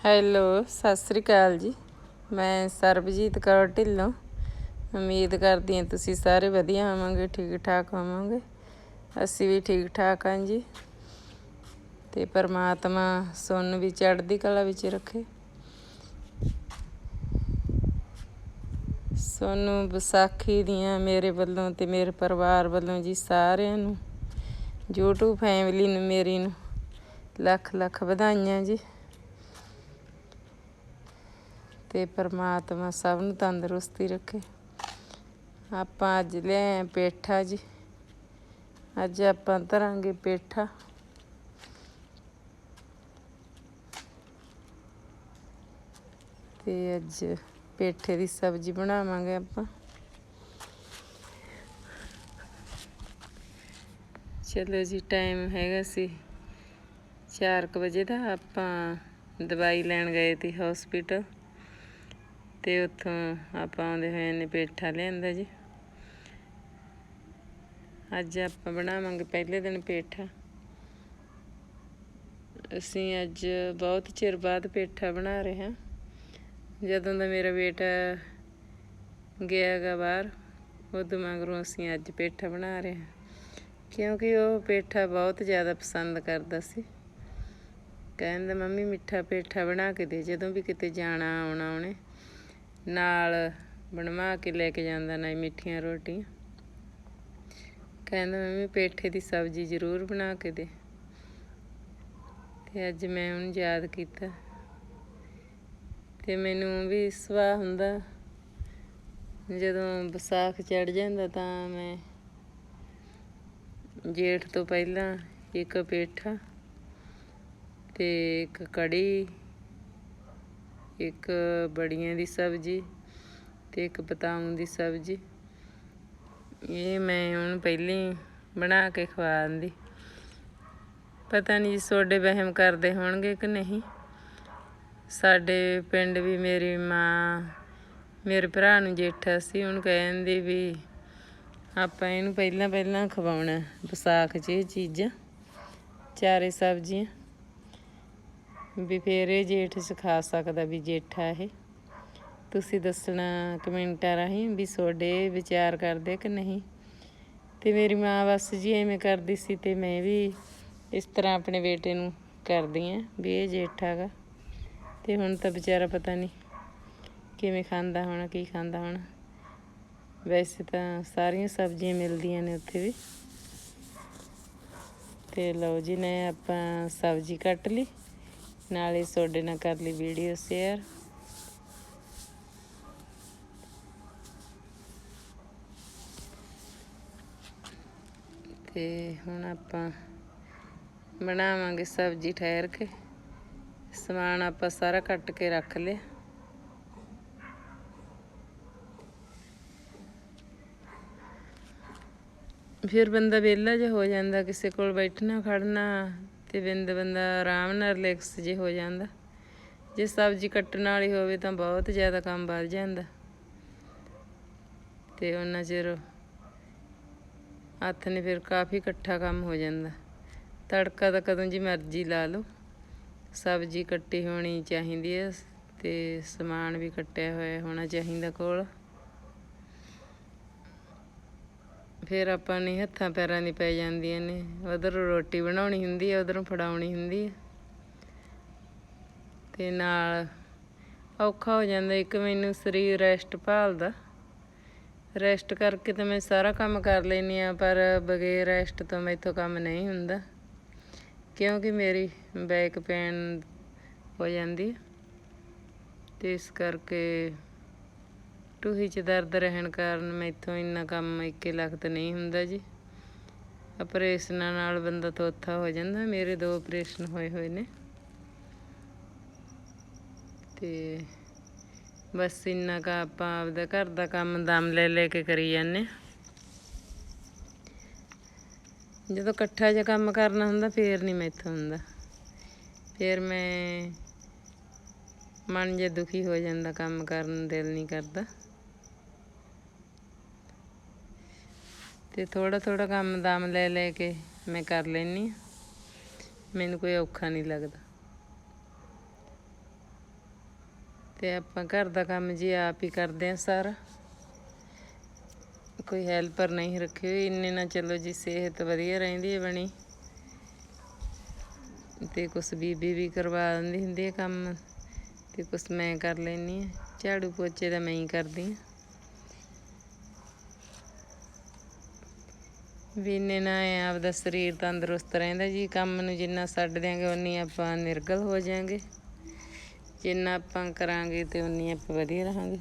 Hello, Sat Sri ਅਕਾਲ ਜੀ। ਮੈਂ ਸਰਬਜੀਤ ਕੌਰ ਢਿੱਲੋਂ। ਉਮੀਦ ਕਰਦੀ ਹਾਂ ਤੁਸੀਂ ਸਾਰੇ ਵਧੀਆ ਹੋਵੋਗੇ ਠੀਕ ਠਾਕ ਹੋਵੋਗੇ। ਅਸੀਂ ਵੀ ਠੀਕ ਠਾਕ ਹਾਂ ਜੀ। ਤੇ ਪਰਮਾਤਮਾ ਸੁਣ ਵੀ ਚੜ੍ਹਦੀ ਕਲਾ ਵਿੱਚ ਰੱਖੇ। ਸੋਨੂੰ ਵਿਸਾਖੀ ਦੀਆਂ ਮੇਰੇ ਵੱਲੋਂ ਤੇ ਮੇਰੇ ਪਰਿਵਾਰ ਵੱਲੋਂ ਜੀ ਸਾਰਿਆਂ ਨੂੰ, YouTube ਫੈਮਿਲੀ ਨੂੰ, ਮੇਰੀ ਨੂੰ ਲੱਖ ਲੱਖ ਵਧਾਈਆਂ ਜੀ। ਤੇ ਪਰਮਾਤਮਾ ਸਭ ਨੂੰ ਤੰਦਰੁਸਤੀ ਰੱਖੇ। ਆਪਾਂ ਅੱਜ ਲਿਆਏ ਪੇਠਾ ਜੀ। ਅੱਜ ਆਪਾਂ ਧਰਾਂਗੇ ਪੇਠਾ। ਤੇ ਅੱਜ ਪੇਠੇ ਦੀ ਸਬਜ਼ੀ ਬਣਾਵਾਂਗੇ ਆਪਾਂ। ਚਲੋ ਜੀ ਟਾਈਮ ਹੈਗਾ ਸੀ। 4:00 ਵਜੇ ਦਾ ਆਪਾਂ ਦਵਾਈ ਲੈਣ ਗਏ ਤੇ ਹਸਪੀਟਲ ਤੇ ਉੱਥੋਂ ਆਪਾਂ ਆਉਂਦੇ ਹੋਏ ਨੇ ਪੇਠਾ ਲਿਆਂਦਾ ਜੀ। ਅੱਜ ਆਪਾਂ ਬਣਾਵਾਂਗੇ ਪਹਿਲੇ ਦਿਨ ਪੇਠਾ ਅਸੀਂ ਅੱਜ ਬਹੁਤ ਚਿਰ ਬਾਅਦ ਪੇਠਾ ਬਣਾ ਰਹੇ ਹਾਂ। ਜਦੋਂ ਦਾ ਮੇਰਾ ਬੇਟਾ ਗਿਆਗਾ ਬਾਹਰ, ਉਦੋਂ ਮਗਰੋਂ ਅਸੀਂ ਅੱਜ ਪੇਠਾ ਬਣਾ ਰਹੇ ਹਾਂ। ਕਿਉਂਕਿ ਉਹ ਪੇਠਾ ਬਹੁਤ ਜ਼ਿਆਦਾ ਪਸੰਦ ਕਰਦਾ ਸੀ। ਕਹਿੰਦਾ, ਮੰਮੀ, ਮਿੱਠਾ ਪੇਠਾ ਬਣਾ ਕੇ ਦੇ, ਜਦੋਂ ਵੀ ਕਿਤੇ ਜਾਣਾ, ਆਉਣਾ ਉਹਨੇ। ਨਾਲ ਬਣਵਾ ਕੇ ਲੈ ਕੇ ਜਾਂਦਾ ਨਾ ਮਿੱਠੀਆਂ ਰੋਟੀਆਂ। ਕਹਿੰਦਾ ਮੰਮੀ ਪੇਠੇ ਦੀ ਸਬਜ਼ੀ ਜ਼ਰੂਰ ਬਣਾ ਕੇ ਦੇ। ਤੇ ਅੱਜ ਮੈਂ ਉਹਨੂੰ ਯਾਦ ਕੀਤਾ। ਤੇ ਮੈਨੂੰ ਵੀ ਸਵਾ ਹੁੰਦਾ। ਜਦੋਂ ਵਿਸਾਖ ਚੜ ਜਾਂਦਾ ਤਾਂ ਮੈਂ ਜੇਠ ਤੋਂ ਪਹਿਲਾਂ ਇੱਕ ਪੇਠਾ ਤੇ ਇੱਕ ਕੜੀ ਇੱਕ ਬੜੀਆਂ ਦੀ ਸਬਜ਼ੀ ਤੇ ਇੱਕ ਪਤਾਉਂ ਦੀ ਸਬਜ਼ੀ। ਇਹ ਮੈਂ ਹੁਣ ਪਹਿਲਾਂ ਬਣਾ ਕੇ ਖਵਾ ਦਿੰਦੀ। ਪਤਾ ਨਹੀਂ ਜੀ ਸੋਡੇ ਵਹਿਮ ਕਰਦੇ ਹੋਣਗੇ ਕਿ ਨਹੀਂ। ਸਾਡੇ ਪਿੰਡ ਵੀ ਮੇਰੀ ਮਾਂ, ਮੇਰੇ ਭਰਾ ਨੂੰ ਜੇਠਾ ਸੀ, ਉਹਨੂੰ ਕਹਿੰਦੀ ਵੀ ਆਪਾਂ ਇਹਨੂੰ ਪਹਿਲਾਂ ਪਹਿਲਾਂ ਖਵਾਉਣਾ, ਵਿਸਾਖ 'ਚ ਇਹ ਚੀਜ਼ਾਂ, ਚਾਰੇ ਸਬਜ਼ੀਆਂ। ਵੀ ਫੇਰ ਇਹ ਜੇਠ ਸਿਖਾ ਸਕਦਾ ਵੀ ਜੇਠਾ ਇਹ। ਤੁਸੀਂ ਦੱਸਣਾ ਕਮੈਂਟਾਂ ਰਾਹੀਂ ਵੀ ਤੁਹਾਡੇ ਵਿਚਾਰ ਕਰਦੇ ਕਿ ਨਹੀਂ। ਤੇ ਮੇਰੀ ਮਾਂ ਬਸ ਜੀ ਐਵੇਂ ਕਰਦੀ ਸੀ ਤੇ ਮੈਂ ਵੀ ਇਸ ਤਰ੍ਹਾਂ ਆਪਣੇ ਬੇਟੇ ਨੂੰ ਕਰਦੀ ਆ ਵੀ ਇਹ ਜੇਠਾ ਹੈਗਾ ਤੇ ਹੁਣ ਤਾਂ ਵਿਚਾਰਾ ਪਤਾ ਨਹੀਂ ਕਿਵੇਂ ਖਾਂਦਾ ਹੋਣਾ, ਕੀ ਖਾਂਦਾ ਹੋਣਾ। ਵੈਸੇ ਤਾਂ ਸਾਰੀਆਂ ਸਬਜ਼ੀਆਂ ਮਿਲਦੀਆਂ ਨੇ ਉੱਥੇ ਵੀ। ਤੇ ਲਓ ਜੀ, ਨੇ ਆਪਾਂ ਸਬਜ਼ੀ ਕੱਟ ਲਈ। ਨਾਲੇ ਤੁਹਾਡੇ ਨਾਲ ਕਰ ਲਈ ਵੀਡੀਓ ਸ਼ੇਅਰ ਤੇ ਹੁਣ ਆਪਾਂ ਬਣਾਵਾਂਗੇ ਸਬਜ਼ੀ ਠਹਿਰ ਕੇ। ਸਮਾਨ ਆਪਾਂ ਸਾਰਾ ਕੱਟ ਕੇ ਰੱਖ ਲਿਆ। ਫਿਰ ਬੰਦਾ ਵਿਹਲਾ ਜਿਹਾ ਹੋ ਜਾਂਦਾ, ਕਿਸੇ ਕੋਲ ਬੈਠਣਾ ਖੜਨਾ ਤੇ ਬਿੰਦ ਬੰਦਾ ਆਰਾਮ ਨਾਲ ਰਿਲੈਕਸ ਜੇ ਹੋ ਜਾਂਦਾ। ਜੇ ਸਬਜ਼ੀ ਕੱਟਣ ਵਾਲੀ ਹੋਵੇ ਤਾਂ ਬਹੁਤ ਜ਼ਿਆਦਾ ਕੰਮ ਵੱਧ ਜਾਂਦਾ। ਤੇ ਉਹਨਾਂ ਚਿਰ ਹੱਥ ਨੇ ਫਿਰ ਕਾਫੀ ਇਕੱਠਾ ਕੰਮ ਹੋ ਜਾਂਦਾ। ਤੜਕਾ ਤਾਂ ਕਦੋਂ ਜੀ ਮਰਜ਼ੀ ਲਾ ਲਓ। ਸਬਜ਼ੀ ਕੱਟੀ ਹੋਣੀ ਚਾਹੀਦੀ ਹੈ ਤੇ ਸਮਾਨ ਵੀ ਕੱਟਿਆ ਹੋਇਆ ਹੋਣਾ ਚਾਹੀਦਾ ਕੋਲ। ਫਿਰ ਆਪਾਂ ਨੇ ਹੱਥਾਂ ਪੈਰਾਂ ਦੀ ਪੈ ਜਾਂਦੀਆਂ ਨੇ। ਉਧਰ ਰੋਟੀ ਬਣਾਉਣੀ ਹੁੰਦੀ ਹੈ ਉਧਰੋਂ ਫੜਾਉਣੀ ਹੁੰਦੀ ਹੈ ਤੇ ਨਾਲ ਔਖਾ ਹੋ ਜਾਂਦਾ, ਇੱਕ ਮੈਨੂੰ ਸਰੀਰ ਰੈਸਟ ਭਾਲਦਾ। ਰੈਸਟ ਕਰਕੇ ਤਾਂ ਮੈਂ ਸਾਰਾ ਕੰਮ ਕਰ ਲੈਨੀ ਆ ਪਰ ਬਗੈਰ ਰੈਸਟ ਤੋਂ ਮੈਥੋਂ ਕੰਮ ਨਹੀਂ ਹੁੰਦਾ। ਕਿਉਂਕਿ ਮੇਰੀ ਬੈਕ ਪੇਨ ਹੋ ਜਾਂਦੀ ਤੇ ਇਸ ਕਰਕੇ ਟੂਹੀ 'ਚ ਦਰਦ ਰਹਿਣ ਕਾਰਨ ਮੈਥੋਂ ਇੰਨਾ ਕੰਮ ਇੱਕੇ ਲਖਤ ਨਹੀਂ ਹੁੰਦਾ ਜੀ। ਆਪਰੇਸ਼ਨਾਂ ਨਾਲ ਬੰਦਾ ਤੋਥਾ ਹੋ ਜਾਂਦਾ, ਮੇਰੇ ਦੋ ਆਪਰੇਸ਼ਨ ਹੋਏ ਹੋਏ ਨੇ। ਤੇ ਬਸ ਇੰਨਾ ਕਾ ਆਪਾਂ ਆਪਦਾ ਘਰ ਦਾ ਕੰਮ ਦਮ ਲੈ ਲੈ ਕੇ ਕਰੀ ਜਾਂਦੇ ਜਦੋਂ ਇਕੱਠਾ ਜਿਹਾ ਕੰਮ ਕਰਨਾ ਹੁੰਦਾ, ਫੇਰ ਨਹੀਂ ਮੈਥੋਂ ਹੁੰਦਾ। ਫੇਰ ਮੈਂ ਮਨ ਜੇ ਦੁਖੀ ਹੋ ਜਾਂਦਾ, ਕੰਮ ਕਰਨ ਦਿਲ ਨਹੀਂ ਕਰਦਾ। ਤੇ ਥੋੜਾ ਥੋੜਾ ਕੰਮ ਦਮ ਲੈ ਲੈ ਕੇ ਮੈਂ ਕਰ ਲੈਨੀ ਮੈਨੂੰ ਕੋਈ ਔਖਾ ਨਹੀਂ ਲੱਗਦਾ। ਤੇ ਆਪਾਂ ਘਰ ਦਾ ਕੰਮ ਜੀ ਆਪ ਹੀ ਕਰਦੇ ਆ ਸਾਰਾ। ਕੋਈ ਹੈਲਪਰ ਨਹੀਂ ਰੱਖੀ ਹੋਈ, ਇੰਨੇ ਨਾਲ ਚਲੋ ਜੀ ਸਿਹਤ ਵਧੀਆ ਰਹਿੰਦੀ ਹੈ ਬਣੀ। ਤੇ ਕੁਛ ਬੀਬੀ ਵੀ ਕਰਵਾ ਦਿੰਦੀ ਹੁੰਦੀ ਹੈ ਕੰਮ, ਤੇ ਕੁਛ ਮੈਂ ਕਰ ਲੈਣੀ ਆ ਝਾੜੂ ਪੋਚੇ ਦਾ ਮੈਂ ਹੀ ਕਰਦੀ ਆ ਵੀ ਇੰਨੇ ਨਾਲ ਐਂ ਆਪਦਾ ਸਰੀਰ ਤੰਦਰੁਸਤ ਰਹਿੰਦਾ ਜੀ, ਕੰਮ ਨੂੰ ਜਿੰਨਾ ਛੱਡ ਦਿਆਂਗੇ ਉਨੀ ਆਪਾਂ ਨਿਰਗਲ ਹੋ ਜਾਾਂਗੇ। ਜਿੰਨਾ ਆਪਾਂ ਕਰਾਂਗੇ ਤੇ ਉਨੀ ਆਪਾਂ ਵਧੀਆ ਰਹਾਂਗੇ।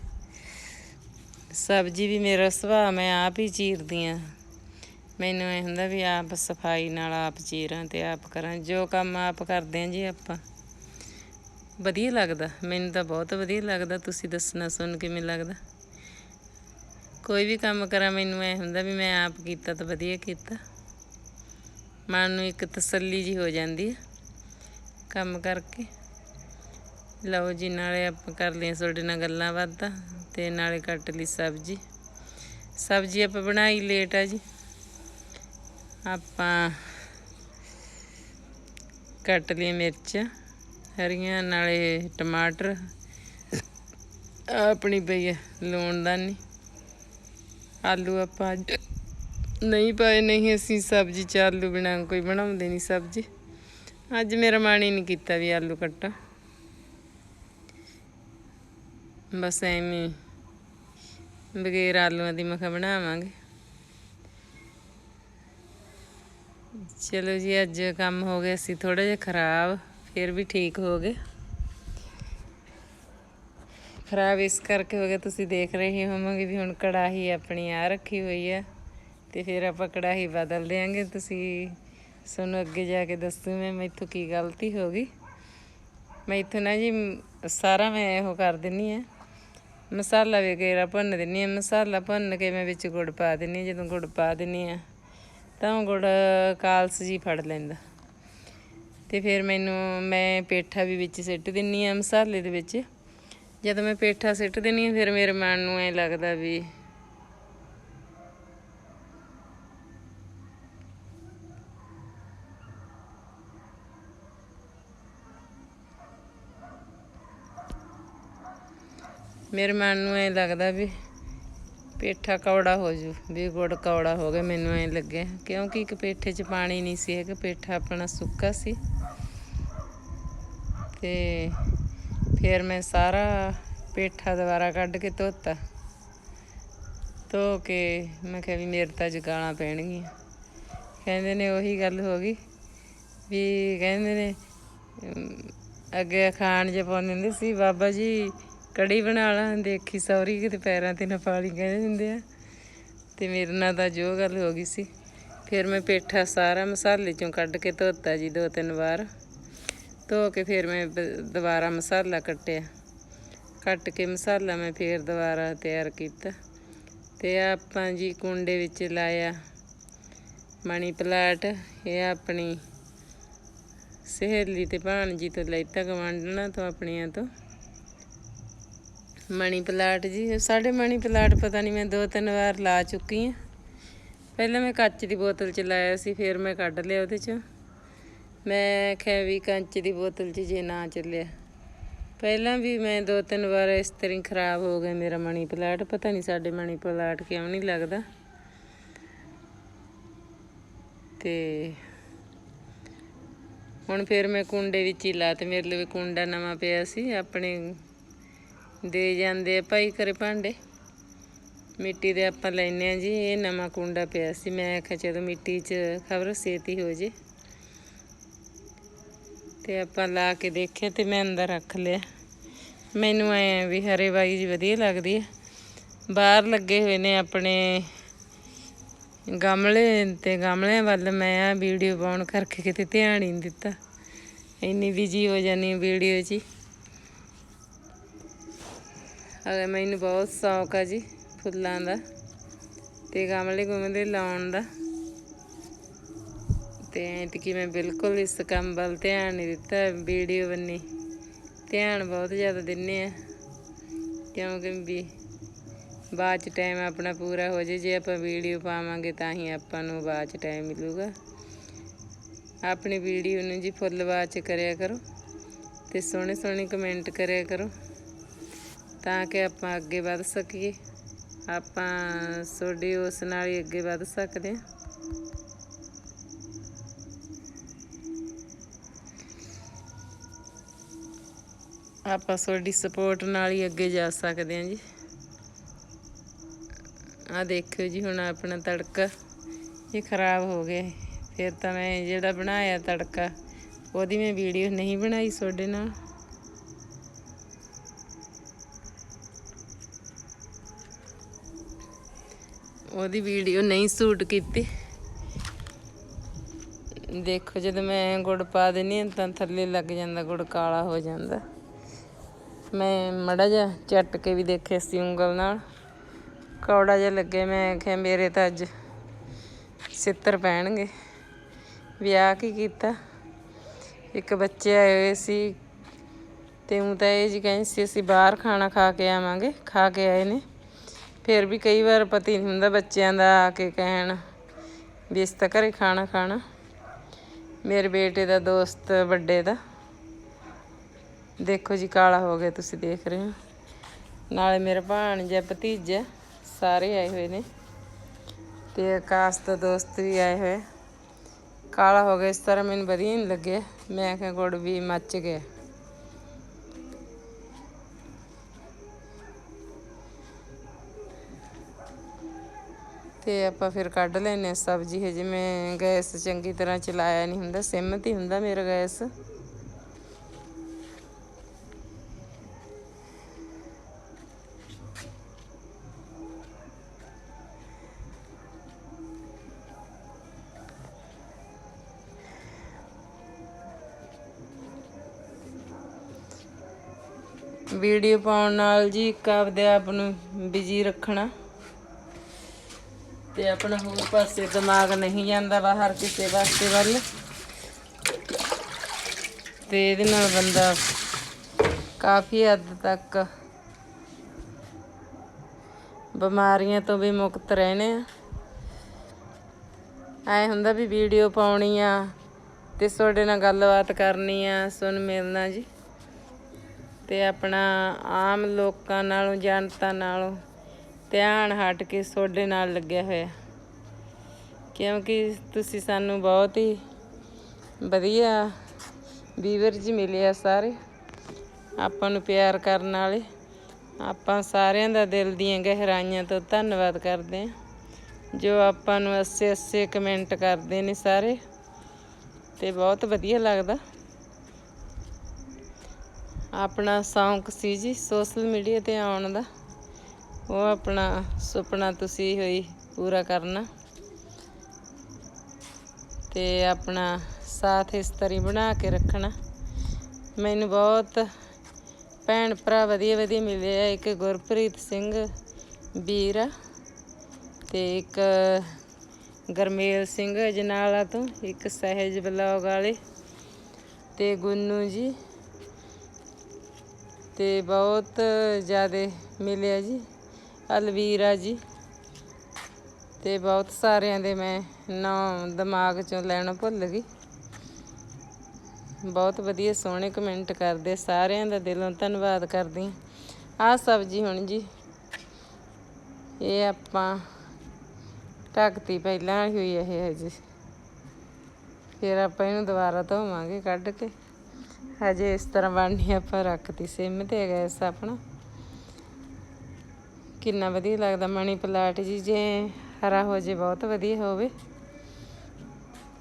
ਸਬਜ਼ੀ ਵੀ ਮੇਰਾ ਸੁਭਾਅ, ਮੈਂ ਆਪ ਹੀ ਚੀਰਦੀ ਆ। ਮੈਨੂੰ ਇਹ ਹੁੰਦਾ ਵੀ ਆਪ ਸਫ਼ਾਈ ਨਾਲ ਆਪ ਚੀਰਾਂ ਤੇ ਆਪ ਕਰਾਂ, ਜੋ ਕੰਮ ਆਪ ਕਰਦੇ ਆ ਜੀ ਆਪਾਂ। ਵਧੀਆ ਲੱਗਦਾ, ਮੈਨੂੰ ਤਾਂ ਬਹੁਤ ਵਧੀਆ ਲੱਗਦਾ, ਤੁਸੀਂ ਦੱਸਣਾ ਸੁਣ ਕਿਵੇਂ ਲੱਗਦਾ। ਕੋਈ ਵੀ ਕੰਮ ਕਰਾਂ, ਮੈਨੂੰ ਐ ਹੁੰਦਾ ਵੀ ਮੈਂ ਆਪ ਕੀਤਾ ਤਾਂ ਵਧੀਆ ਕੀਤਾ। ਮਨ ਨੂੰ ਇੱਕ ਤਸੱਲੀ ਜੀ ਹੋ ਜਾਂਦੀ ਹੈ ਕੰਮ ਕਰਕੇ। ਲਓ ਜੀ, ਨਾਲੇ ਆਪਾਂ ਕਰ ਲਈਆਂ ਤੁਹਾਡੇ ਨਾਲ ਗੱਲਾਂ ਬਾਤਾਂ ਤੇ ਨਾਲੇ ਕੱਟ ਲਈ ਸਬਜ਼ੀ। ਸਬਜ਼ੀ ਆਪਾਂ ਬਣਾਈ ਲੇਟ ਆ ਜੀ। ਆਪਾਂ ਕੱਟ ਲਈ ਮਿਰਚਾਂ, ਹਰੀਆਂ, ਨਾਲੇ ਟਮਾਟਰ। ਆਪਣੀ ਪਈ ਹੈ ਲੂਣਦਾਨੀ। ਆਲੂ ਆਪਾਂ ਅੱਜ ਨਹੀਂ ਪਾਏ, ਨਹੀਂ ਅਸੀਂ ਸਬਜ਼ੀ ਚ ਆਲੂ ਬਿਨਾਂ ਕੋਈ ਬਣਾਉਂਦੇ ਨਹੀਂ ਸਬਜ਼ੀ। ਅੱਜ ਮੇਰਾ ਮਨ ਹੀ ਨਹੀਂ ਕੀਤਾ ਵੀ ਆਲੂ ਕੱਟਾਂ। ਬਸ ਐਵੇਂ ਹੀ ਬਗੈਰ ਆਲੂਆਂ ਦੀ ਮਖਾ ਬਣਾਵਾਂਗੇ। ਚਲੋ ਜੀ, ਅੱਜ ਕੰਮ ਹੋ ਗਿਆ ਸੀ ਥੋੜਾ ਜਿਹਾ ਖਰਾਬ, ਫਿਰ ਵੀ ਠੀਕ ਹੋ ਗਏ। ਖਰਾਬ ਇਸ ਕਰਕੇ ਹੋ ਗਿਆ, ਤੁਸੀਂ ਦੇਖ ਰਹੇ ਹੋਵੋਗੇ ਵੀ ਹੁਣ ਕੜਾਹੀ ਆਪਣੀ ਆ ਰੱਖੀ ਹੋਈ ਹੈ ਤੇ ਫਿਰ ਆਪਾਂ ਕੜਾਹੀ ਬਦਲ ਦੇਾਂਗੇ ਤੁਸੀਂ ਸਾਨੂੰ ਅੱਗੇ ਜਾ ਕੇ ਦੱਸੂ ਮੈਂ ਮੈਥੋਂ ਕੀ ਗਲਤੀ ਹੋ ਗਈ। ਮੈਂ ਮੈਥੋਂ ਨਾ ਜੀ, ਸਾਰਾ ਮੈਂ ਇਹੋ ਕਰ ਦਿੰਨੀ ਆ। ਮਸਾਲਾ ਵਗੈਰਾ ਭੁੰਨ ਦਿੰਨੀ ਆ। ਮਸਾਲਾ ਭੁੰਨ ਕੇ ਮੈਂ ਵਿੱਚ ਗੁੜ ਪਾ ਦਿੰਨੀ ਹਾਂ। ਜਦੋਂ ਗੁੜ ਪਾ ਦਿੰਨੀ ਆ, ਤਾਂ ਉਹ ਗੁੜ ਕਾਲਸ ਜੀ ਫੜ ਲੈਂਦਾ। ਤੇ ਫਿਰ ਮੈਨੂੰ ਮੈਂ ਪੇਠਾ ਵੀ ਵਿੱਚ ਸਿੱਟ ਦਿੰਨੀ ਆ ਮਸਾਲੇ ਦੇ ਵਿੱਚ। ਜਦੋਂ ਮੈਂ ਪੇਠਾ ਸਿੱਟ ਦਿੰਨੀ ਆ, ਫਿਰ ਮੇਰੇ ਮਨ ਨੂੰ ਐ ਲੱਗਦਾ ਵੀ ਮੇਰੇ ਮਨ ਨੂੰ ਐ ਲੱਗਦਾ ਵੀ ਪੇਠਾ ਕੌੜਾ ਹੋ ਜੂ, ਵੀ ਗੁੜ ਕੌੜਾ ਹੋ ਗਿਆ, ਮੈਨੂੰ ਐ ਲੱਗਿਆ। ਕਿਉਂਕਿ ਇੱਕ ਪੇਠੇ 'ਚ ਪਾਣੀ ਨਹੀਂ ਸੀ ਹੈਗਾ, ਪੇਠਾ ਆਪਣਾ ਸੁੱਕਾ ਸੀ। ਤੇ ਫਿਰ ਮੈਂ ਸਾਰਾ ਪੇਠਾ ਦੁਬਾਰਾ ਕੱਢ ਕੇ ਧੋਤਾ। ਧੋ ਕੇ ਮੈਂ ਕਿਹਾ ਵੀ ਮੇਰੇ ਤਾਂ ਅੱਜ ਪੈਣਗੀਆਂ। ਕਹਿੰਦੇ ਨੇ ਉਹੀ ਗੱਲ ਹੋ ਗਈ ਵੀ ਕਹਿੰਦੇ ਨੇ ਅੱਗੇ ਖਾਣ ਜੇ ਪਾਉਂਦੇ ਹੁੰਦੇ ਸੀ, ਬਾਬਾ ਜੀ ਕੜੀ ਬਣਾ ਲਾ, ਦੇਖੀ ਸੌਰੀ ਕਿਤੇ ਪੈਰਾਂ ਤੇ ਨਾ ਪਾਲੀ ਕਹਿੰਦੇ ਹੁੰਦੇ ਆ। ਤੇ ਮੇਰੇ ਨਾਲ ਤਾਂ ਜੋ ਗੱਲ ਹੋ ਗਈ ਸੀ। ਫਿਰ ਮੈਂ ਪੇਠਾ ਸਾਰਾ ਮਸਾਲੇ ਚੋਂ ਕੱਢ ਕੇ ਧੋਤਾ ਜੀ ਦੋ ਤਿੰਨ ਵਾਰ। ਧੋ ਕੇ ਫਿਰ ਮੈਂ ਦੁਬਾਰਾ ਮਸਾਲਾ ਕੱਟਿਆ। ਕੱਟ ਕੇ ਮਸਾਲਾ ਮੈਂ ਫਿਰ ਦੁਬਾਰਾ ਤਿਆਰ ਕੀਤਾ। ਤੇ ਆਪਾਂ ਜੀ ਕੁੰਡੇ ਵਿੱਚ ਲਾਇਆ ਮਣੀ ਪਲਾਟ। ਇਹ ਆਪਣੀ ਸਹੇਲੀ ਤੇ ਭਾਣਜੀ ਤੋਂ ਲੈਤਾ ਗਵਾਂਢਣਾ ਤੋਂ, ਆਪਣੀਆਂ ਤੋਂ। ਮਣੀ ਪਲਾਟ ਜੀ, ਸਾਡੇ ਮਣੀ ਪਲਾਟ ਪਤਾ ਨਹੀਂ ਮੈਂ ਦੋ ਤਿੰਨ ਵਾਰ ਲਾ ਚੁੱਕੀ ਹਾਂ ਪਹਿਲਾਂ ਮੈਂ ਕੱਚ ਦੀ ਬੋਤਲ ਚ ਲਾਇਆ ਸੀ, ਫਿਰ ਮੈਂ ਕੱਢ ਲਿਆ ਉਹਦੇ ਚ। ਮੈਂ ਕਿਹਾ ਵੀ ਕੰਚ ਦੀ ਬੋਤਲ ਚ ਜੇ ਨਾ ਚੱਲਿਆ। ਪਹਿਲਾਂ ਵੀ ਮੈਂ ਦੋ ਤਿੰਨ ਵਾਰ ਇਸ ਤਰ੍ਹਾਂ ਹੀ ਖਰਾਬ ਹੋ ਗਿਆ ਮੇਰਾ ਮਣੀ ਪਲਾਟ। ਪਤਾ ਨਹੀਂ ਸਾਡੇ ਮਣੀ ਪਲਾਟ ਕਿਉਂ ਨਹੀਂ ਲੱਗਦਾ। ਤੇ ਹੁਣ ਫਿਰ ਮੈਂ ਕੁੰਡੇ ਵਿੱਚ ਹੀ ਲਾ ਤੇ ਮੇਰੇ ਲਈ ਕੁੰਡਾ ਨਵਾਂ ਪਿਆ ਸੀ। ਆਪਣੇ ਦੇ ਜਾਂਦੇ ਆ ਭਾਈ ਕਰੇ ਭਾਂਡੇ। ਮਿੱਟੀ ਦੇ ਆਪਾਂ ਲੈਨੇ ਆ ਜੀ। ਇਹ ਨਵਾਂ ਕੁੰਡਾ ਪਿਆ ਸੀ। ਮੈਂ ਆਖਿਆ, ਚਲੋ ਮਿੱਟੀ 'ਚ ਖਬਰ, ਸੇਤੀ ਹੋ ਜੇ। ਤੇ ਆਪਾਂ ਲਾ ਕੇ ਦੇਖਿਆ ਤੇ ਮੈਂ ਅੰਦਰ ਰੱਖ ਲਿਆ। ਮੈਨੂੰ ਐ ਵੀ ਹਰੇ ਬਾਈ ਜੀ ਵਧੀਆ ਲੱਗਦੀ ਹੈ ਬਾਹਰ ਲੱਗੇ ਹੋਏ ਨੇ ਆਪਣੇ ਗਮਲੇ ਤੇ ਗਮਲਿਆਂ ਵੱਲ ਮੈਂ ਆ ਵੀਡੀਓ ਪਾਉਣ ਕਰਕੇ ਕਿਤੇ ਧਿਆਨ ਹੀ ਨਹੀਂ ਦਿੱਤਾ। ਇੰਨੀ ਬਿਜ਼ੀ ਹੋ ਜਾਨੀ ਵੀਡੀਓ 'ਚ ਹੀ ਅਗਰ ਮੈਨੂੰ ਬਹੁਤ ਸ਼ੌਕ ਆ ਜੀ ਫੁੱਲਾਂ ਦਾ ਤੇ ਗਮਲੇ ਗੁਮਲੇ ਲਾਉਣ ਦਾ। ਤੇ ਐਤਕੀ ਮੈਂ ਬਿਲਕੁਲ ਇਸ ਕੰਮ ਵੱਲ ਧਿਆਨ ਨਹੀਂ ਦਿੱਤਾ, ਵੀਡੀਓ ਬੰਨੀ ਧਿਆਨ ਬਹੁਤ ਜ਼ਿਆਦਾ ਦਿੰਨੇ ਆ। ਕਿਉਂਕਿ ਵੀ ਬਾਅਦ ਚ ਟਾਈਮ ਆਪਣਾ ਪੂਰਾ ਹੋ ਜੇ ਜੇ ਆਪਾਂ ਵੀਡੀਓ ਪਾਵਾਂਗੇ ਤਾਂ ਹੀ ਆਪਾਂ ਨੂੰ ਬਾਅਦ ਚ ਟਾਈਮ ਮਿਲੂਗਾ। ਆਪਣੀ ਵੀਡੀਓ ਨੂੰ ਜੀ ਫੁੱਲ ਵਾਚ ਕਰਿਆ ਕਰੋ ਤੇ ਸੋਹਣੇ ਸੋਹਣੇ ਕਮੈਂਟ ਕਰਿਆ ਕਰੋ ਤਾਂ ਕਿ ਆਪਾਂ ਅੱਗੇ ਵਧ ਸਕੀਏ। ਆਪਾਂ ਤੁਹਾਡੀ ਉਸ ਨਾਲ ਹੀ ਅੱਗੇ ਵਧ ਸਕਦੇ ਹਾਂ। ਆਪਾਂ ਤੁਹਾਡੀ ਸਪੋਰਟ ਨਾਲ ਹੀ ਅੱਗੇ ਜਾ ਸਕਦੇ ਹਾਂ ਜੀ। ਆ ਦੇਖਿਓ ਜੀ, ਹੁਣ ਆਪਣਾ ਤੜਕਾ ਇਹ ਖਰਾਬ ਹੋ ਗਿਆ। ਫਿਰ ਤਾਂ ਮੈਂ ਜਿਹੜਾ ਬਣਾਇਆ ਤੜਕਾ, ਉਹਦੀ ਮੈਂ ਵੀਡੀਓ ਨਹੀਂ ਬਣਾਈ ਤੁਹਾਡੇ ਨਾਲ। ਉਹਦੀ ਵੀਡੀਓ ਨਹੀਂ ਸ਼ੂਟ ਕੀਤੀ। ਦੇਖੋ ਜਦੋਂ ਮੈਂ ਗੁੜ ਪਾ ਦਿੰਦੀ ਹਾਂ ਤਾਂ ਥੱਲੇ ਲੱਗ ਜਾਂਦਾ, ਗੁੜ ਕਾਲਾ ਹੋ ਜਾਂਦਾ। ਮੈਂ ਮੜਾ ਜਿਹਾ ਚੱਟ ਕੇ ਵੀ ਦੇਖਿਆ ਸੀ ਉਂਗਲ ਨਾਲ। ਕੌੜਾ ਜਿਹਾ ਲੱਗੇ, ਮੈਂ ਆਖਿਆ ਮੇਰੇ ਤਾਂ ਅੱਜ ਸਿੱਤਰ ਪੈਣਗੇ। ਵਿਆਹ ਕੀ ਕੀਤਾ? ਇੱਕ ਬੱਚੇ ਆਏ ਹੋਏ ਸੀ ਤੇ ਉਹ ਤਾਂ ਇਹ ਜੀ ਕਹਿੰਦੇ ਸੀ, ਅਸੀਂ ਬਾਹਰ ਖਾਣਾ ਖਾ ਕੇ ਆਵਾਂਗੇ, ਖਾ ਕੇ ਆਏ ਨੇ। ਫਿਰ ਵੀ ਕਈ ਵਾਰ ਪਤੀ ਨਹੀਂ ਹੁੰਦਾ ਬੱਚਿਆਂ ਦਾ ਆ ਕੇ ਕਹਿਣ ਵੀ ਇਸ ਤਾਂ ਘਰੇ ਖਾਣਾ ਖਾਣਾ। ਮੇਰੇ ਬੇਟੇ ਦਾ ਦੋਸਤ ਵੱਡੇ ਦਾ। ਦੇਖੋ ਜੀ, ਕਾਲਾ ਹੋ ਗਿਆ, ਤੁਸੀਂ ਦੇਖ ਰਹੇ ਹੋ। ਨਾਲੇ ਮੇਰਾ ਭਾਣਜਾ ਭਤੀਜਾ, ਸਾਰੇ ਆਏ ਹੋਏ ਨੇ। ਤੇ ਆਕਾਸ਼ ਦਾ ਦੋਸਤ ਵੀ ਆਏ ਹੋਏ। ਕਾਲਾ ਹੋ ਗਿਆ, ਇਸ ਤਰ੍ਹਾਂ ਮੈਨੂੰ ਵਧੀਆ ਨਹੀਂ ਲੱਗਿਆ। ਮੈਂ ਕਿਹਾ, ਗੁੜ ਵੀ ਮੱਚ ਗਿਆ। ਤੇ ਆਪਾਂ ਫਿਰ ਕੱਢ ਲੈਨੇ ਹਾਂ ਸਬਜ਼ੀ। ਹਜੇ ਮੈਂ ਗੈਸ ਚੰਗੀ ਤਰ੍ਹਾਂ ਚਲਾਇਆ ਨਹੀਂ ਹੁੰਦਾ ਸਿਮ ਤੇ ਹੀ ਹੁੰਦਾ ਮੇਰਾ ਗੈਸ। ਵੀਡੀਓ ਪਾਉਣ ਨਾਲ ਜੀ ਇੱਕ ਆਪਦੇ ਆਪ ਨੂੰ ਬਿਜ਼ੀ ਰੱਖਣਾ ਤੇ ਆਪਣਾ ਹੋਰ ਪਾਸੇ ਦਿਮਾਗ ਨਹੀਂ ਜਾਂਦਾ ਬਾਹਰ ਕਿਸੇ ਪਾਸੇ ਵੱਲ। ਤੇ ਇਹਦੇ ਨਾਲ ਬੰਦਾ ਕਾਫੀ ਹੱਦ ਤੱਕ ਬਿਮਾਰੀਆਂ ਤੋਂ ਵੀ ਮੁਕਤ ਰਹਿਣੇ ਆ। ਐ ਹੁੰਦਾ ਵੀ ਵੀਡੀਓ ਪਾਉਣੀ ਆ ਤੇ ਤੁਹਾਡੇ ਨਾਲ ਗੱਲਬਾਤ ਕਰਨੀ ਆ, ਸੁਣ ਮਿਲਣਾ ਜੀ। ਤੇ ਆਪਣਾ ਆਮ ਲੋਕਾਂ ਨਾਲੋਂ, ਜਨਤਾ ਨਾਲੋਂ ਧਿਆਨ ਹਟ ਕੇ ਤੁਹਾਡੇ ਨਾਲ ਲੱਗਿਆ ਹੋਇਆ। ਕਿਉਂਕਿ ਤੁਸੀਂ ਸਾਨੂੰ ਬਹੁਤ ਹੀ ਵਧੀਆ ਵੀਵਰ ਜੀ ਮਿਲਿਆ ਸਾਰੇ। ਆਪਾਂ ਨੂੰ ਪਿਆਰ ਕਰਨ ਵਾਲੇ। ਆਪਾਂ ਸਾਰਿਆਂ ਦਾ ਦਿਲ ਦੀਆਂ ਗਹਿਰਾਈਆਂ ਤੋਂ ਧੰਨਵਾਦ ਕਰਦੇ ਹਾਂ। ਜੋ ਆਪਾਂ ਨੂੰ ਅੱਸੇ ਅੱਸੇ ਕਮੈਂਟ ਕਰਦੇ ਨੇ ਸਾਰੇ। ਤੇ ਬਹੁਤ ਵਧੀਆ ਲੱਗਦਾ। ਆਪਣਾ ਸ਼ੌਂਕ ਸੀ ਜੀ ਸੋਸ਼ਲ ਮੀਡੀਆ ਤੇ ਆਉਣ ਦਾ। ਉਹ ਆਪਣਾ ਸੁਪਨਾ ਤੁਸੀਂ ਹੋਈ ਪੂਰਾ ਕਰਨਾ। ਤੇ ਆਪਣਾ ਸਾਥ ਇਸ ਤਰੀ ਬਣਾ ਕੇ ਰੱਖਣਾ। ਮੈਨੂੰ ਬਹੁਤ ਭੈਣ ਭਰਾ ਵਧੀਆ ਵਧੀਆ ਮਿਲੇ ਆ। ਇੱਕ ਗੁਰਪ੍ਰੀਤ ਸਿੰਘ ਵੀਰ ਆ ਤੇ ਇੱਕ ਗਰਮੇਲ ਸਿੰਘ ਅਜਨਾਲਾ ਤੋਂ। ਇੱਕ ਸਹਿਜ ਬਲੌਗ ਵਾਲੇ ਤੇ ਗੁੰਨੂ ਜੀ ਤੇ ਬਹੁਤ ਜ਼ਿਆਦਾ ਮਿਲਿਆ ਜੀ, ਅਲਵੀਰਾ ਜੀ। ਤੇ ਬਹੁਤ ਸਾਰਿਆਂ ਦੇ ਮੈਂ ਨਾਂ ਦਿਮਾਗ ਚੋਂ ਲੈਣਾ ਭੁੱਲ ਗਈ। ਬਹੁਤ ਵਧੀਆ ਸੋਹਣੇ ਕਮੈਂਟ ਕਰਦੇ, ਸਾਰਿਆਂ ਦਾ ਦਿਲੋਂ ਧੰਨਵਾਦ ਕਰਦੀ ਹਾਂ। ਆਹ ਸਬਜ਼ੀ ਹੁਣ ਜੀ, ਇਹ ਆਪਾਂ ਢੱਕਤੀ, ਪਹਿਲਾਂ ਹੀ ਹੋਈ ਇਹ ਹਜੇ। ਫਿਰ ਆਪਾਂ ਇਹਨੂੰ ਦੁਬਾਰਾ ਧੋਵਾਂਗੇ ਕੱਢ ਕੇ। ਹਜੇ ਇਸ ਤਰ੍ਹਾਂ ਬਣਨੀ ਆਪਾਂ ਰੱਖਤੀ ਸਿਮ ਤੇ ਗੈਸ ਆਪਣਾ। ਕਿੰਨਾ ਵਧੀਆ ਲੱਗਦਾ ਮਣੀ ਪਲਾਟ ਜੀ, ਜੇ ਹਰਾ ਹੋ ਜੇ ਬਹੁਤ ਵਧੀਆ ਹੋਵੇ।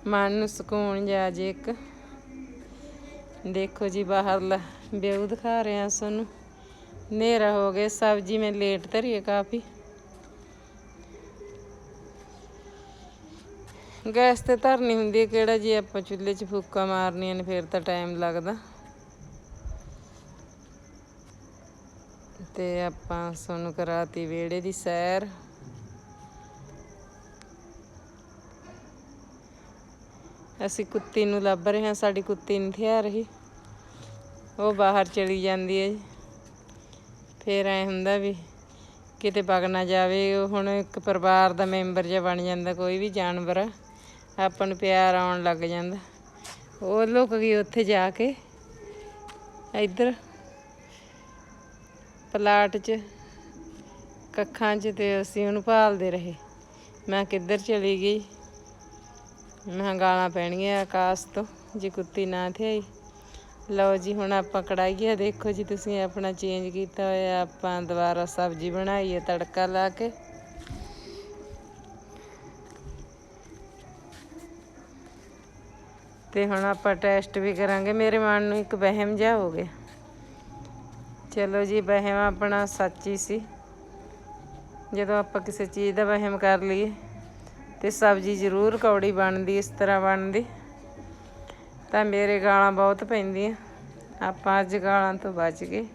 ਮਨ ਨੂੰ ਸਕੂਨ ਜਾ ਜੇ ਇੱਕ। ਦੇਖੋ ਜੀ, ਬਾਹਰਲਾ ਵਿਊ ਦਿਖਾ ਰਿਹਾ ਸਾਨੂੰ। ਹਨੇਰਾ ਹੋ ਗਿਆ, ਸਬਜ਼ੀ ਮੈਂ ਲੇਟ ਧਰੀ ਹੈ ਕਾਫੀ। ਗੈਸ ਤੇ ਧਰਨੀ ਹੁੰਦੀ ਹੈ, ਕਿਹੜਾ ਜੀ ਆਪਾਂ ਚੁੱਲ੍ਹੇ 'ਚ ਫੂਕਾਂ ਮਾਰਨੀਆਂ ਨੇ, ਫਿਰ ਤਾਂ ਟਾਈਮ ਲੱਗਦਾ। ਤੇ ਆਪਾਂ ਸਾਨੂੰ ਕਰਾਤੀ ਵਿਹੜੇ ਦੀ ਸੈਰ। ਅਸੀਂ ਕੁੱਤੀ ਨੂੰ ਲੱਭ ਰਹੇ ਹਾਂ, ਸਾਡੀ ਕੁੱਤੀ ਨਹੀਂ ਥਿਆ ਰਹੀ ਉਹ ਬਾਹਰ ਚਲੀ ਜਾਂਦੀ ਹੈ ਜੀ। ਫਿਰ ਐ ਹੁੰਦਾ ਵੀ ਕਿਤੇ ਵਗ ਨਾ ਜਾਵੇ, ਉਹ ਹੁਣ ਇੱਕ ਪਰਿਵਾਰ ਦਾ ਮੈਂਬਰ ਜਿਹਾ ਬਣ ਜਾਂਦਾ, ਕੋਈ ਵੀ ਜਾਨਵਰ। ਆਪਾਂ ਨੂੰ ਪਿਆਰ ਆਉਣ ਲੱਗ ਜਾਂਦਾ। ਉਹ ਲੁਕ ਗਈ ਉੱਥੇ ਜਾ ਕੇ। ਇੱਧਰ ਪਲਾਟ 'ਚ, ਕੱਖਾਂ 'ਚ ਤੇ ਅਸੀਂ ਉਹਨੂੰ ਭਾਲਦੇ ਰਹੇ। ਮੈਂ ਕਿੱਧਰ ਚਲੀ ਗਈ? ਮੈਂ ਕਿਹਾ ਗਾਲਾਂ ਪੈਣਗੀਆਂ ਆਕਾਸ਼ ਤੋਂ, ਜੇ ਕੁੱਤੀ ਨਾ ਥਿਆਈ ਲਓ ਜੀ, ਹੁਣ ਆਪਾਂ ਕੜਾਈਆ ਦੇਖੋ ਜੀ, ਤੁਸੀਂ ਆਪਣਾ ਚੇਂਜ ਕੀਤਾ ਹੋਇਆ, ਆਪਾਂ ਦੁਬਾਰਾ ਸਬਜ਼ੀ ਬਣਾਈ ਹੈ ਤੜਕਾ ਲਾ ਕੇ। ਤੇ ਹੁਣ ਆਪਾਂ ਟੈਸਟ ਵੀ ਕਰਾਂਗੇ। ਮੇਰੇ ਮਨ ਨੂੰ ਇੱਕ ਵਹਿਮ ਜਿਹਾ ਹੋ ਗਿਆ। ਚਲੋ ਜੀ, ਵਹਿਮ ਆਪਣਾ ਸੱਚ ਹੀ ਸੀ। ਜਦੋਂ ਆਪਾਂ ਕਿਸੇ ਚੀਜ਼ ਦਾ ਵਹਿਮ ਕਰ ਲਈਏ ਤੇ ਸਬਜ਼ੀ ਜ਼ਰੂਰ ਕੌੜੀ ਬਣਦੀ, ਇਸ ਤਰ੍ਹਾਂ ਬਣਦੀ, ਤਾਂ ਮੇਰੇ ਗਾਲਾਂ ਬਹੁਤ ਪੈਂਦੀਆਂ। ਆਪਾਂ ਅੱਜ ਗਾਲਾਂ ਤੋਂ ਬਚ ਗਏ।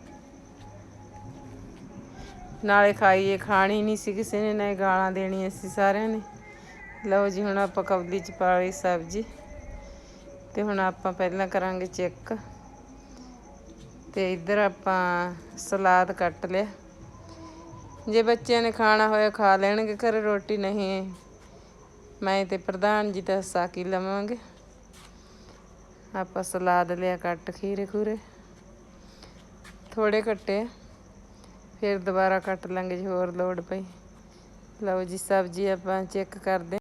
ਨਾਲੇ ਖਾਈਏ, ਖਾਣੀ ਨਹੀਂ ਸੀ ਕਿਸੇ ਨੇ, ਨਾ ਹੀ ਗਾਲਾਂ ਦੇਣੀਆਂ ਸੀ ਸਾਰਿਆਂ ਨੇ। ਲਓ ਜੀ, ਹੁਣ ਆਪਾਂ ਕਬਲੀ ਚ ਪਾ ਲਈ ਸਬਜ਼ੀ। ਤੇ ਹੁਣ ਆਪਾਂ ਪਹਿਲਾਂ ਕਰਾਂਗੇ ਚੈੱਕ। ਤੇ ਇੱਧਰ ਆਪਾਂ ਸਲਾਦ ਕੱਟ ਲਿਆ। ਜੇ ਬੱਚਿਆਂ ਨੇ ਖਾਣਾ ਹੋਇਆ ਖਾ ਲੈਣਗੇ, ਘਰੇ ਰੋਟੀ ਨਹੀਂ। ਮੈਂ ਤੇ ਪ੍ਰਧਾਨ ਜੀ ਤਾਂ ਸਾਕੀ ਲਵਾਂਗੇ। ਆਪਾਂ ਸਲਾਦ ਲਿਆ ਕੱਟ ਖੀਰੇ ਖੂਰੇ। ਥੋੜੇ ਕੱਟੇ। ਫਿਰ ਦੁਬਾਰਾ ਕੱਟ ਲਾਂਗੇ ਜੇ, ਹੋਰ ਲੋੜ ਪਈ। ਲਓ ਜੀ, ਸਬਜ਼ੀ ਆਪਾਂ ਚੈੱਕ ਕਰਦੇ